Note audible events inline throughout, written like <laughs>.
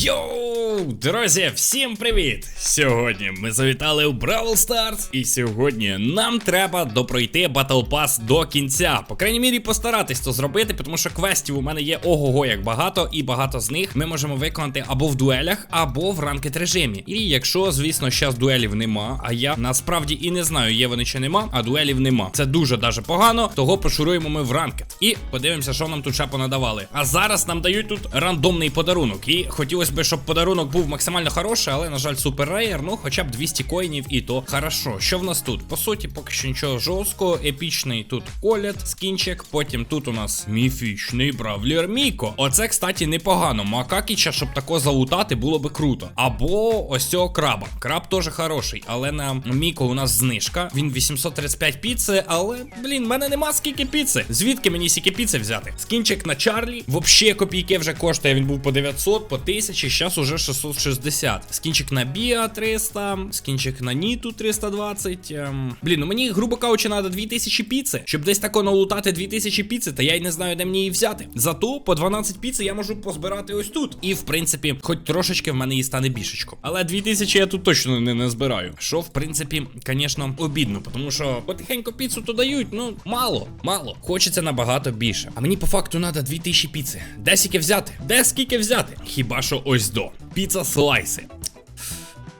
Йоу, друзі, всім привіт! Сьогодні ми завітали у Бравл Старс, і сьогодні нам треба допройти Battle Pass до кінця. По крайній мірі, постаратись то зробити, тому що квестів у мене є ого-го як багато, і багато з них ми можемо виконати або в дуелях, або в ранкет режимі. І якщо, звісно, зараз дуелів нема, а я насправді і не знаю, є вони чи нема, а дуелів нема. Це дуже даже погано, того пошуруємо ми в ранкет. І подивимося, що нам тут ще понадавали. А зараз нам дають тут рандомний подарунок. І хотілося б, щоб подарунок був максимально хороший, але, на жаль, супер рейер, ну хоча б 200 коїнів, і то хорошо. Що в нас тут? По суті, поки що нічого жорсткого, епічний тут колет, скінчик. Потім тут у нас міфічний бравлер Міко. Оце, кстати, непогано. Макакіча, щоб тако залутати, було би круто. Або ось цього краба. Краб теж хороший, але на Міко у нас знижка. Він 835 піци, але, блін, в мене нема скільки піци. Звідки мені стільки піци взяти? Скінчик на Чарлі. Вообще копійки вже коштує. Він був по 900, по 1000, зараз уже 660. Скінчик на Біа 300, скінчик на Ніту 320. Ем... Блін, ну мені, грубо кажучи, треба 2000 піци, щоб десь тако налутати 2000 піци, та я й не знаю, де мені її взяти. Зато по 12 піци я можу позбирати ось тут. І в принципі, хоч трошечки в мене її стане бішечко. Але 2000 я тут точно не, не збираю. Що, в принципі, звісно, обідно, тому що потихеньку піцу то дають, ну мало, мало. Хочеться набагато більше. А мені по факту треба 2000 піци. Де скільки взяти? Де скільки взяти? Хіба що ось до. Піца слайси.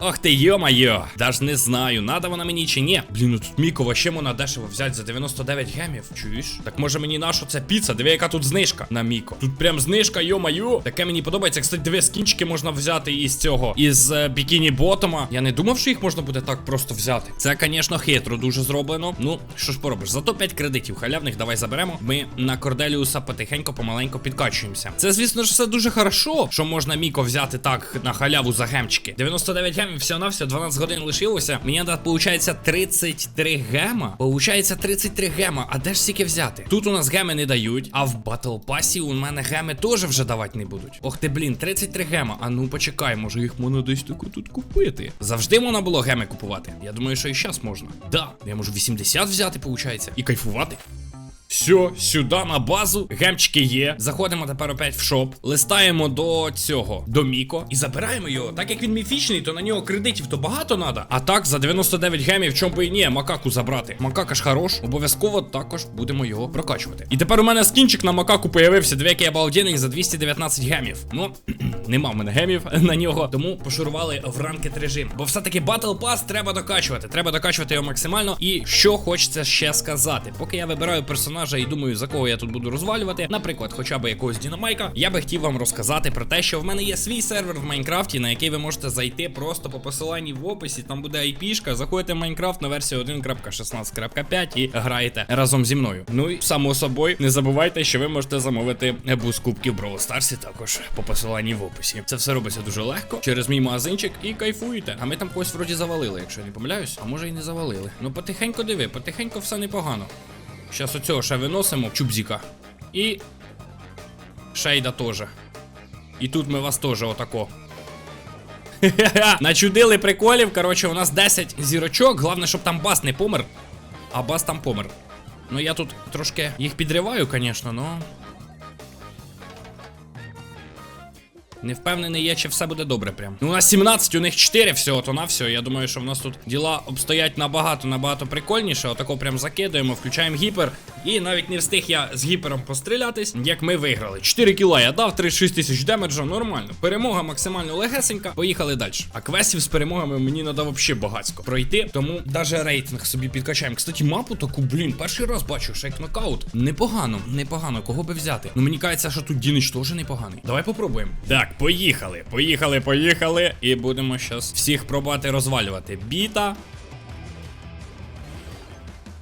Ох ти йо-майо, даже не знаю, надо вона мені чи ні. Блін, ну тут Міко вообще можна дешево взяти за 99 гемів. Чуєш? Так може мені нащо це піца? Диви, яка тут знижка на Міко. Тут прям знижка, йо-майо. Таке мені подобається. Кстати, диви, скінчики можна взяти із цього, із е, бікіні ботома. Я не думав, що їх можна буде так просто взяти. Це, звісно, хитро дуже зроблено. Ну, що ж поробиш? Зато 5 кредитів халявних давай заберемо. Ми на Корделіуса потихеньку, помаленьку підкачуємося. Це, звісно ж, все дуже хорошо, що можна Міко взяти так на халяву за гемчики. 99 гемів всього на все 12 годин лишилося. Мені треба, виходить, 33 гема. Получається 33 гема. А де ж стільки взяти? Тут у нас геми не дають, а в батл пасі у мене геми теж вже давати не будуть. Ох ти, блін, 33 гема. А ну почекай, може їх можна десь таку тут купити. Завжди можна було геми купувати. Я думаю, що і зараз можна. Да, я можу 80 взяти, виходить, і кайфувати. Все, сюди на базу, гемчики є. Заходимо тепер опять в шоп, листаємо до цього, до Міко, і забираємо його. Так як він міфічний, то на нього кредитів то багато треба. А так, за 99 гемів, чому би і ні, макаку забрати. Макака ж хорош, обов'язково також будемо його прокачувати. І тепер у мене скінчик на макаку появився. Дві який обалденний за 219 гемів. Ну, <clears throat> нема в мене гемів <laughs> на нього, тому пошурували в ранкет режим. Бо все-таки Battle Pass треба докачувати. Треба докачувати його максимально. І що хочеться ще сказати, поки я вибираю персонажа і думаю, за кого я тут буду розвалювати, наприклад, хоча б якогось Дінамайка, я би хотів вам розказати про те, що в мене є свій сервер в Майнкрафті, на який ви можете зайти просто по посиланні в описі. Там буде IP-шка, заходите в Майнкрафт на версію 1.16.5 і граєте разом зі мною. Ну і само собою, не забувайте, що ви можете замовити буз кубків Brawl Старсі також по посиланні в описі. Це все робиться дуже легко через мій магазинчик і кайфуєте. А ми там когось вроді завалили, якщо я не помиляюсь, а може і не завалили. Ну потихеньку диви, потихеньку все непогано. Щас оцього ще виносимо чубзіка. І. Шейда теж. І тут ми вас теж отако. <laughs> Начудили приколів. Коротше, у нас 10 зірочок. Головне, щоб там бас не помер. А бас там помер. Ну я тут трошки їх підриваю, звісно, но. Не впевнений я, чи все буде добре прям. Ну, у нас 17, у них 4 всього, то на все. Я думаю, що в нас тут діла обстоять набагато, набагато прикольніше. Отако прям закидуємо, включаємо гіпер. І навіть не встиг я з гіпером пострілятись, як ми виграли. 4 кіла я дав, 36 тисяч демеджа, нормально. Перемога максимально легесенька. Поїхали далі. А квестів з перемогами мені треба взагалі багацько пройти. Тому навіть рейтинг собі підкачаємо. Кстати, мапу таку, блін, перший раз бачу, шейк нокаут. Непогано, непогано. Кого би взяти? Ну мені кажеться, що тут Дінич теж непоганий. Давай попробуємо. Так, поїхали. Поїхали, поїхали. І будемо зараз всіх пробувати розвалювати. Біта.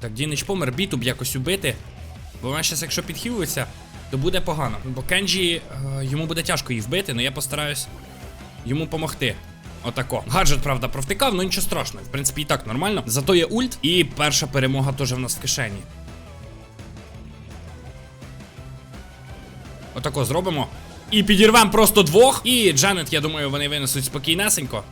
Так, Дінич помер, біту б якось убити. Бо вона зараз, якщо підхилиться, то буде погано. Бо Кенджі е, йому буде тяжко її вбити, але я постараюсь йому помогти. Отако. Гаджет, правда, провтикав, але нічого страшного. В принципі, і так нормально. Зато є ульт, і перша перемога теж в нас в кишені. Отако зробимо. І підірвемо просто двох. І Джанет, я думаю, вони винесуть спокійнесенько.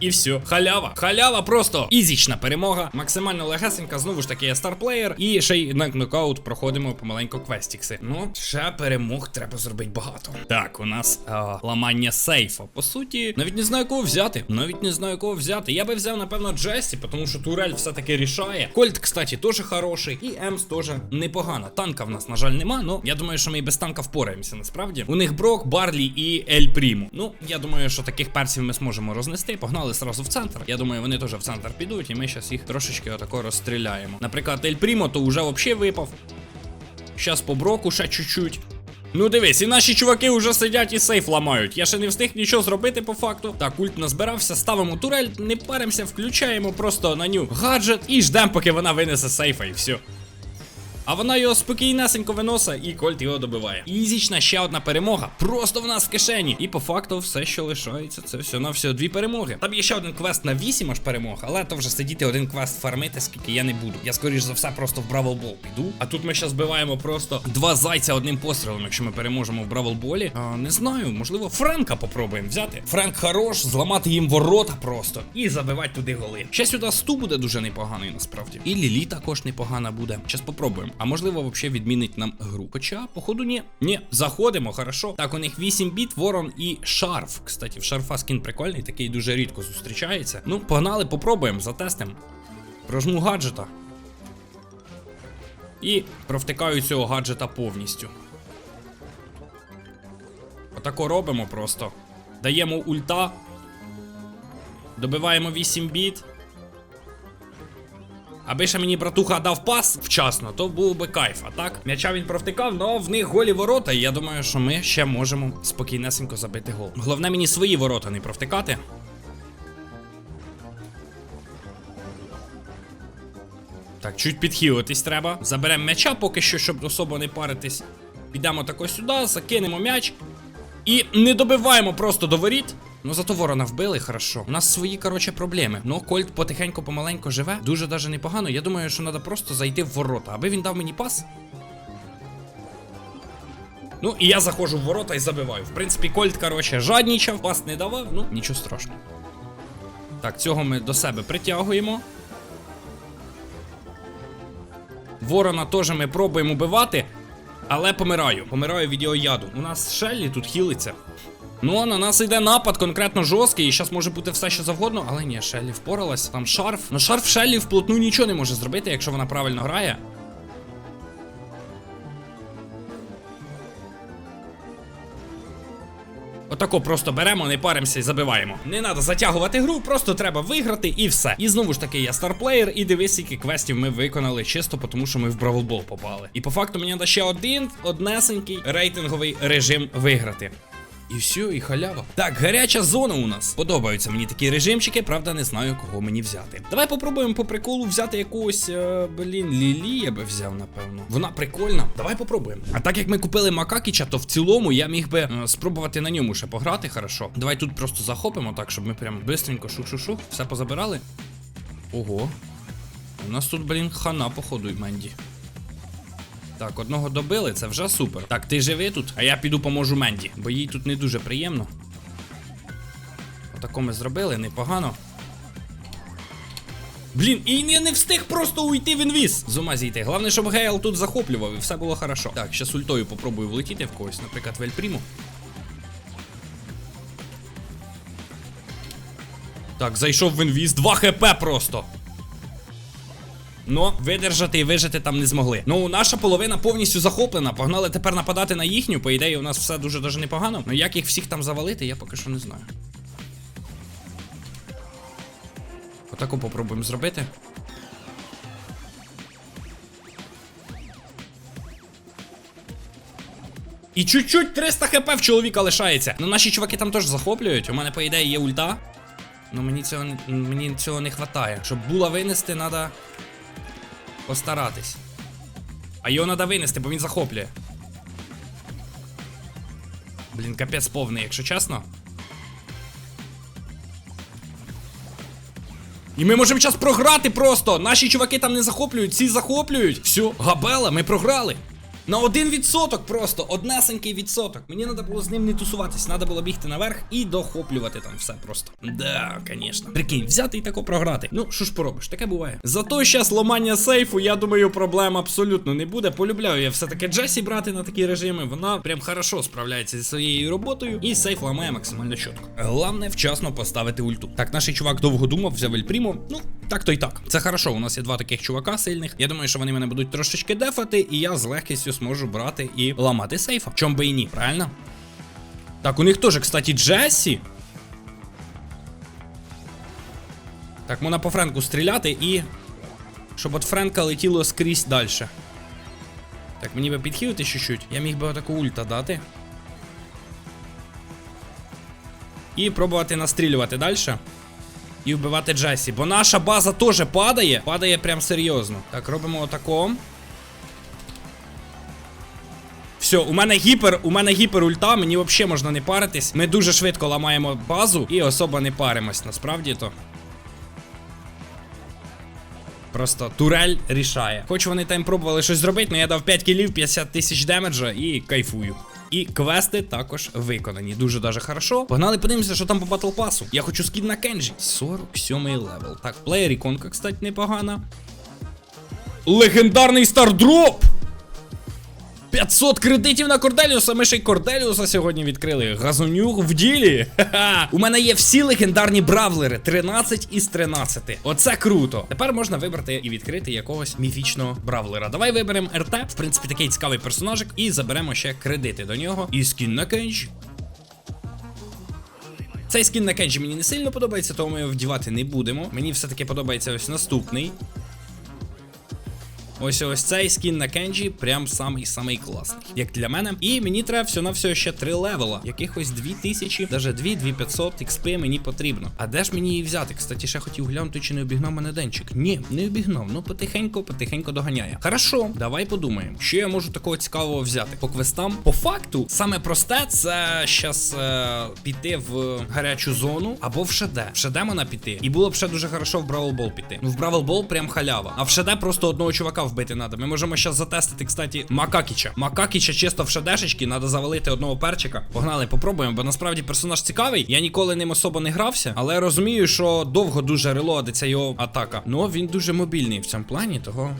І все. Халява. Халява просто ізічна перемога. Максимально легесенька. Знову ж таки, я старплеєр. І ще й на нокаут проходимо помаленьку квестікси. Ну, ще перемог треба зробити багато. Так, у нас а, ламання сейфа. По суті, навіть не знаю кого взяти. Навіть не знаю кого взяти. Я би взяв, напевно, Джесі, тому що турель все-таки рішає. Кольт, кстати, теж хороший. І Емс теж непогано. Танка в нас, на жаль, нема. Ну, я думаю, що ми і без танка впораємося насправді. У них Брок, Барлі і Ель Прімо. Ну, я думаю, що таких персів ми зможемо рознести. Погнали сразу в центр. Я думаю, вони теж в центр підуть, і ми зараз їх трошечки отако розстріляємо. Наприклад, Ель Прімо то вже взагалі випав. Щас по броку ще чуть-чуть. Ну дивись, і наші чуваки вже сидять і сейф ламають. Я ще не встиг нічого зробити по факту. Так, ульт назбирався, ставимо турель, не паримося, включаємо просто на ню гаджет і ждемо, поки вона винесе сейфа, і все. А вона його спокійнесенько виносить, і Кольт його добиває. Ізічна ще одна перемога. Просто в нас в кишені. І по факту все, що лишається, це все на все дві перемоги. Там є ще один квест на 8 аж перемог, але то вже сидіти один квест фармити, скільки я не буду. Я скоріш за все просто в Бравл Бол піду. А тут ми зараз збиваємо просто два зайця одним пострілом, якщо ми переможемо в Бравл Болі. А, не знаю, можливо, Френка попробуємо взяти. Френк хорош, зламати їм ворота просто і забивати туди голи. Ще сюди сту буде дуже непоганий насправді. І Лілі також непогана буде. Щас попробуємо. А можливо, взагалі відмінить нам гру. Хоча, походу, ні. Ні, заходимо, хорошо. Так, у них 8 біт, ворон і шарф. Кстати, в шарфа скін прикольний, такий дуже рідко зустрічається. Ну, погнали, попробуємо, затестимо. Прожму гаджета. І провтикаю цього гаджета повністю. Отако робимо просто. Даємо ульта. Добиваємо 8 біт. Аби ще мені братуха дав пас вчасно, то був би кайф. А так, м'яча він провтикав, але в них голі ворота, і я думаю, що ми ще можемо спокійнесенько забити гол. Головне мені свої ворота не провтикати. Так, чуть підхилитись треба. Заберемо м'яча поки що, щоб особо не паритись. Підемо тако сюди, закинемо м'яч. І не добиваємо просто до воріт. Ну зато ворона вбили, хорошо. У нас свої, короче, проблеми. Ну, Кольт потихеньку помаленьку живе. Дуже даже непогано. Я думаю, що треба просто зайти в ворота, аби він дав мені пас. Ну, і я заходжу в ворота і забиваю. В принципі, Кольт, короче, жаднічав, пас не давав, ну, нічого страшного. Так, цього ми до себе притягуємо. Ворона теж ми пробуємо убивати, але помираю. Помираю від його яду. У нас Шеллі тут хілиться. Ну, а на нас йде напад конкретно жорсткий, і зараз може бути все що завгодно, але ні, Шеллі впоралась. Там шарф. Ну шарф Шеллі вплотну нічого не може зробити, якщо вона правильно грає. Отако просто беремо, не паримося і забиваємо. Не треба затягувати гру, просто треба виграти і все. І знову ж таки, я старплеєр, і дивись, скільки квестів ми виконали чисто тому, що ми в Бравл Бол попали. І по факту мені треба ще один однесенький рейтинговий режим виграти. І все, і халява. Так, гаряча зона у нас. Подобаються мені такі режимчики, правда, не знаю, кого мені взяти. Давай попробуємо по приколу взяти якусь, е, блін, Лілі я би взяв, напевно. Вона прикольна. Давай попробуємо. А так як ми купили Макакіча, то в цілому я міг би е, спробувати на ньому ще пограти, хорошо. Давай тут просто захопимо так, щоб ми прям бистренько шух-шух-шух, все позабирали. Ого. У нас тут, блін, хана, походу, Менді. Так, одного добили, це вже супер. Так, ти живи тут, а я піду поможу Менді, бо їй тут не дуже приємно. Отако ми зробили, непогано. Блін, і я не встиг просто уйти в інвіз. З ума зійти. Головне, щоб Гейл тут захоплював і все було хорошо. Так, ще ультою попробую влетіти в когось, наприклад, в Ельпріму. Так, зайшов в інвіз. 2 хп просто. Но видержати і вижити там не змогли. Ну, наша половина повністю захоплена. Погнали тепер нападати на їхню. По ідеї, у нас все дуже дуже непогано. Ну як їх всіх там завалити, я поки що не знаю. Отаку попробуємо зробити. І чуть-чуть 300 хп в чоловіка лишається. Ну наші чуваки там теж захоплюють. У мене, по ідеї, є ульта. Ну мені цього мені цього не вистачає. Щоб була винести, треба постаратись. А його треба винести, бо він захоплює. Блін, капець повний, якщо чесно. І ми можемо зараз програти просто. Наші чуваки там не захоплюють, ці захоплюють. Все, габела, ми програли. На один відсоток просто, однесенький відсоток. Мені треба було з ним не тусуватись, треба було бігти наверх і дохоплювати там все просто. Да, звісно. Прикинь, взяти і тако програти. Ну, що ж поробиш, таке буває. Зато щас ломання сейфу, я думаю, проблем абсолютно не буде. Полюбляю я все-таки Джесі брати на такі режими. Вона прям хорошо справляється зі своєю роботою, і сейф ламає максимально чітко. Головне вчасно поставити ульту. Так, наш чувак довго думав, взяв Ельпрімо. Ну, так то й так. Це хорошо. У нас є два таких чувака сильних. Я думаю, що вони мене будуть трошечки дефати, і я з легкістю зможу брати і ламати сейфа. Чом би і ні, правильно? Так, у них теж, кстати, Джесі. Так, можна по Френку стріляти і. Щоб от Френка летіло скрізь далі. Так, мені би підхилити чуть-чуть. Я міг би отаку ульта дати. І пробувати настрілювати далі. І вбивати Джесі. Бо наша база теж падає. Падає прям серйозно. Так, робимо отако. Все, у мене гіпер, у мене гіпер ульта, мені взагалі можна не паритись. Ми дуже швидко ламаємо базу і особо не паримось, насправді то. Просто турель рішає. Хоч вони там пробували щось зробити, але я дав 5 кілів, 50 тисяч демеджа і кайфую. І квести також виконані. Дуже даже хорошо. Погнали, подивимося, що там по батл пасу. Я хочу скін на Кенджі. 47 левел. Так, плеєр іконка, кстати, непогана. Легендарний стардроп! 500 кредитів на Корделіуса. Ми ще й Корделіуса сьогодні відкрили. Газонюк в ділі. Ха-ха. У мене є всі легендарні бравлери. 13 із 13. Оце круто. Тепер можна вибрати і відкрити якогось міфічного бравлера. Давай виберемо РТ. В принципі, такий цікавий персонажик. І заберемо ще кредити до нього. І скін на кенч. Цей скін на кенджі мені не сильно подобається, тому ми його вдівати не будемо. Мені все-таки подобається ось наступний. Ось ось цей скін на Кенджі прям самий самий класний, як для мене. І мені треба все на все ще три левела. Якихось 2000, навіть 2 2500 XP мені потрібно. А де ж мені її взяти? Кстати, ще хотів глянути, чи не обігнав мене денчик. Ні, не обігнав. Ну потихеньку, потихеньку доганяє. Хорошо, давай подумаємо, що я можу такого цікавого взяти. По квестам, по факту, саме просте це щас е, піти в гарячу зону або в ШД. В ШД можна піти. І було б ще дуже хорошо в Бравл Бол піти. Ну в Бравл Бол прям халява. А в ШД просто одного чувака вбити треба. Ми можемо зараз затестити, кстати, Макакіча. Макакіча чисто в шедешечки, треба завалити одного перчика. Погнали, попробуємо, бо насправді персонаж цікавий. Я ніколи ним особо не грався, але розумію, що довго дуже релодиться його атака. Ну він дуже мобільний в цьому плані, того.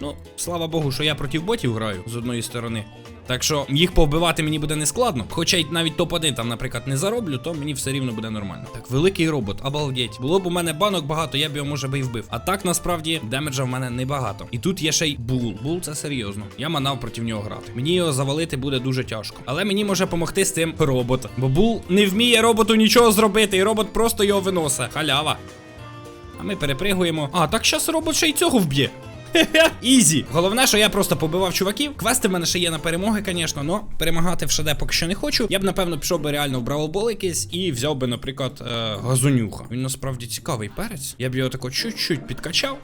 Ну, слава Богу, що я проти ботів граю з одної сторони. Так що їх повбивати мені буде не складно. Хоча й навіть топ-1 там, наприклад, не зароблю, то мені все рівно буде нормально. Так, великий робот, обалдеть. Було б у мене банок багато, я б його може би і вбив. А так насправді демеджа в мене небагато. І тут є ще й бул. Бул це серйозно. Я манав проти нього грати. Мені його завалити буде дуже тяжко. Але мені може допомогти з цим робот. Бо бул не вміє роботу нічого зробити, і робот просто його виносить. Халява. А ми перепригуємо. А, так щас робот ще й цього вб'є. <laughs> Ізі. Головне, що я просто побивав чуваків. Квести в мене ще є на перемоги, звісно, але перемагати в шаде поки що не хочу. Я б, напевно, пішов би реально в бравобол якийсь і взяв би, наприклад, е, газонюха. Він насправді цікавий перець. Я б його тако чуть-чуть підкачав.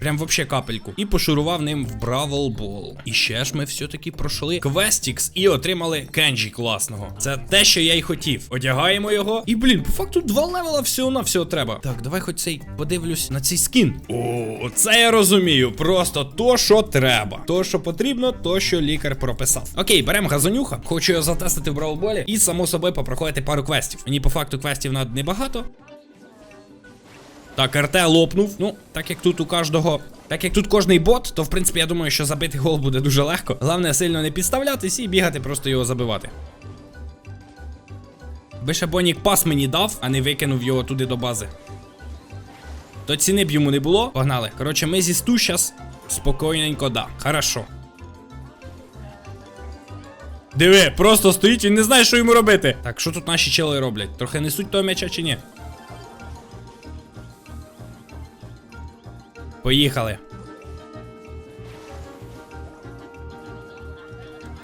Прям вообще капельку. І пошурував ним в Бравл Бол. І ще ж ми все-таки пройшли Квестікс і отримали Кенджі класного. Це те, що я й хотів. Одягаємо його. І, блін, по факту два левела всього на всього треба. Так, давай хоч цей подивлюсь на цей скін. О, це я розумію. Просто то, що треба. То, що потрібно, то, що лікар прописав. Окей, беремо газонюха. Хочу його затестити в Бравлболі. І, само собою, попроходити пару квестів. Мені по факту квестів надо небагато. Так, РТ лопнув. Ну, так як тут у кожного. Так як тут кожний бот, то в принципі я думаю, що забити гол буде дуже легко. Головне сильно не підставлятись і бігати, просто його забивати. Бонік пас мені дав, а не викинув його туди до бази. То ціни б йому не було. Погнали. Коротше, ми зі сту щас спокійненько да. Хорошо. Диви, просто стоїть і не знає, що йому робити. Так, що тут наші чели роблять? Трохи несуть того м'яча чи ні? Поїхали.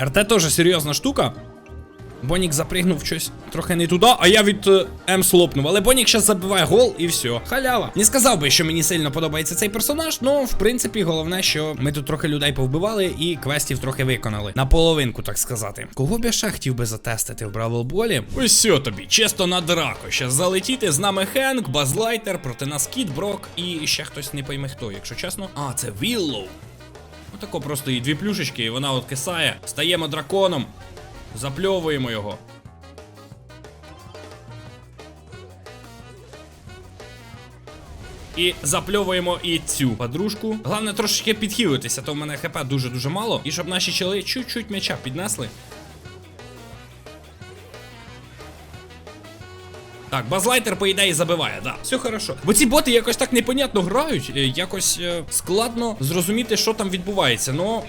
РТ теж серйозна штука. Бонік запригнув щось трохи не туди, а я від е, М слопнув. Але Бонік зараз забиває гол і все. Халява. Не сказав би, що мені сильно подобається цей персонаж, ну в принципі, головне, що ми тут трохи людей повбивали і квестів трохи виконали. На половинку, так сказати. Кого б я ще хотів би затестити в Бравл Болі? Ось тобі, чисто на драку. Щас залетіти з нами Хенк, Базлайтер, проти нас Кіт, Брок і ще хтось не пойме хто, якщо чесно. А, це Віллоу. Отако просто і дві плюшечки, і вона от кисає. Стаємо драконом. Запльовуємо його. І запльовуємо і цю подружку. Головне трошечки підхилитися, то в мене хп дуже-дуже мало. І щоб наші чоли чуть-чуть м'яча піднесли. Так, базлайтер, по ідеї, забиває, да. Все хорошо. Бо ці боти якось так непонятно грають, е, якось е, складно зрозуміти, що там відбувається. Ну.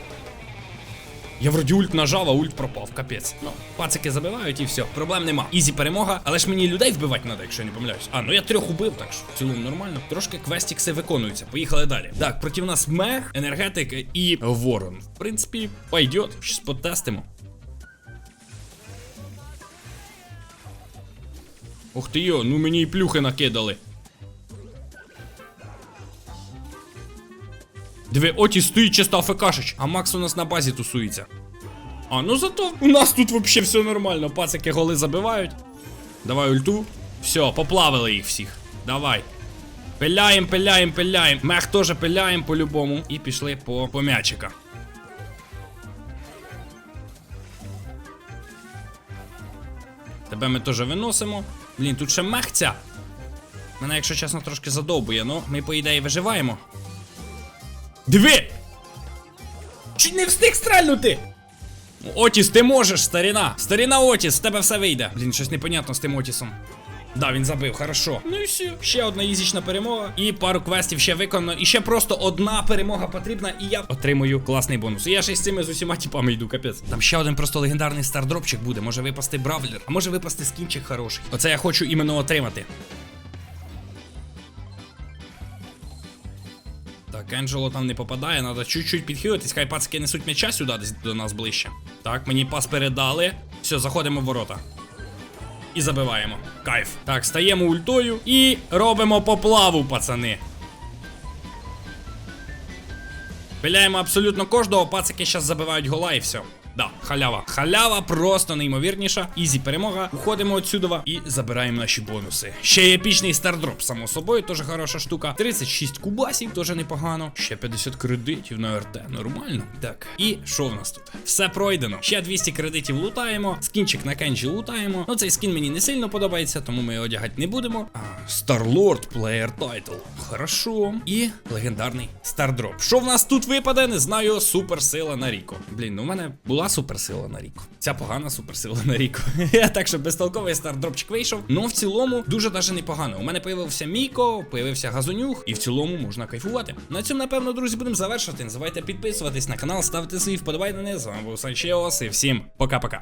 Я вроді ульт нажав, а ульт пропав, капець. Ну, пацики забивають і все, проблем нема. Ізі перемога, але ж мені людей вбивати треба, якщо я не помиляюсь. А, ну я трьох убив, так що в цілому нормально. Трошки квестікси виконуються. Поїхали далі. Так, проти нас мех, енергетик і ворон. В принципі, пойдет. Щось потестимо. Ух ти йо, ну мені і плюхи накидали. Диви, оті стоїть чисто АФКшич, а Макс у нас на базі тусується. А, ну зато у нас тут вообще все нормально. Пацики голи забивають. Давай ульту. Все, поплавили їх всіх. Давай. Пиляєм, пиляєм, пиляєм. Мех теж пиляєм по-любому. І пішли по, по м'ячика. Тебе ми теж виносимо. Блін, тут ще мехця. Мене, якщо чесно, трошки задовбує, ну ми, по ідеї, виживаємо. Диви! Чуть не встиг стрельнути! Отіс, ти можеш, старіна! Старіна Отіс, з тебе все вийде. Блін, щось непонятно з тим Отісом. Да, він забив, хорошо. Ну і все. Ще одна ізічна перемога. І пару квестів ще виконано. І ще просто одна перемога потрібна, і я отримую класний бонус. І я ще з цими з усіма типами йду, капець. Там ще один просто легендарний стардропчик буде. Може випасти бравлер, а може випасти скінчик хороший. Оце я хочу іменно отримати. Так, Енджело там не попадає, треба чуть-чуть підхилитись, хай пацики несуть м'яча сюди десь до нас ближче. Так, мені пас передали. Все, заходимо в ворота. І забиваємо. Кайф. Так, стаємо ультою і робимо поплаву, пацани. Пиляємо абсолютно кожного, пацики зараз забивають гола і все. Да, халява. Халява просто неймовірніша. Ізі перемога. Уходимо отсюдова і забираємо наші бонуси. Ще є епічний стардроп, само собою, теж хороша штука. 36 кубасів, теж непогано. Ще 50 кредитів на РТ. Нормально. Так. І що в нас тут? Все пройдено. Ще 200 кредитів лутаємо. Скінчик на кенджі лутаємо. Ну, цей скін мені не сильно подобається, тому ми його одягати не будемо. А, Старлорд Player Title. Хорошо. І легендарний стардроп. Що в нас тут випаде? Не знаю. Суперсила на Ріко. Блін, ну в мене була суперсила на рік. Ця погана суперсила на рік. <laughs> так що безтолковий стардропчик вийшов. Ну в цілому дуже даже непогано. У мене появився Міко, появився Газонюх, і в цілому можна кайфувати. На цьому, напевно, друзі, будемо завершувати. Не забувайте підписуватись на канал, ставити свої вподобайки. З вами був Санчеос і всім пока-пока.